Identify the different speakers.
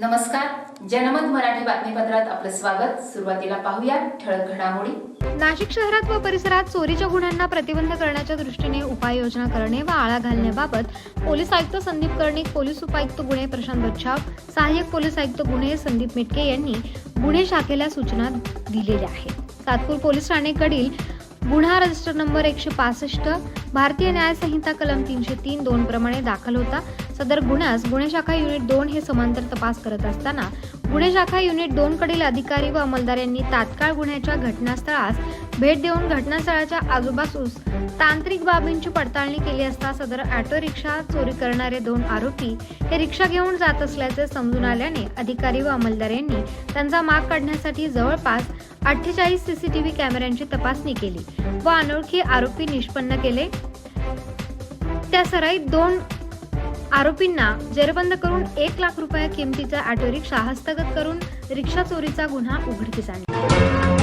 Speaker 1: नमस्कार. जनमत मराठी बातमीपत्रात आपलं स्वागत. सुरुवातीला पाहूया ठळक घडामोडी.
Speaker 2: नाशिक शहरात व परिसरात चोरीच्या गुन्ह्यांना प्रतिबंध करण्याच्या दृष्टीने उपाययोजना करणे व आळा घालण्याबाबत पोलीस आयुक्त संदीप कर्णिक पोलीस उपायुक्त गुन्हे प्रशांत बच्छाव सहाय्यक पोलीस आयुक्त गुन्हे संदीप मिटके यांनी गुन्हे शाखेला सूचना दिलेल्या आहेत. सातपूर पोलीस ठाणेकडील गुन्हा रजिस्टर नंबर एकशे पासष्ट भारतीय न्यायसंहिता कलम तीनशे तीन दोन प्रमाणे दाखल होता. सदर गुन्ह्यास गुन्हे शाखा युनिट दोन हे समांतर तपास करत असताना गुन्हे शाखा युनिट दोन कडील अधिकारी व अंमलदार यांनी तात्काळ गुन्ह्याच्या घटनास्थळास भेट देऊन घटनास्थळाच्या आजूबाजूस तांत्रिक बाबींची पडताळणी केली असता सदर ऑटो रिक्षा चोरी करणारे दोन आरोपी हे रिक्षा घेऊन जात असल्याचे समजून आल्याने अधिकारी व अंमलदार यांनी त्यांचा माग काढण्यासाठी जवळपास अठ्ठेचाळीस सीसीटीव्ही कॅमेऱ्यांची तपासणी केली व अनोळखी आरोपी निष्पन्न केले. त्या सराईत दोन आरोपींना जेरबंद करून एक लाख रुपया किमतीचा ऑटो रिक्षा हस्तगत करून रिक्षा चोरीचा गुन्हा उघडकीस आणला.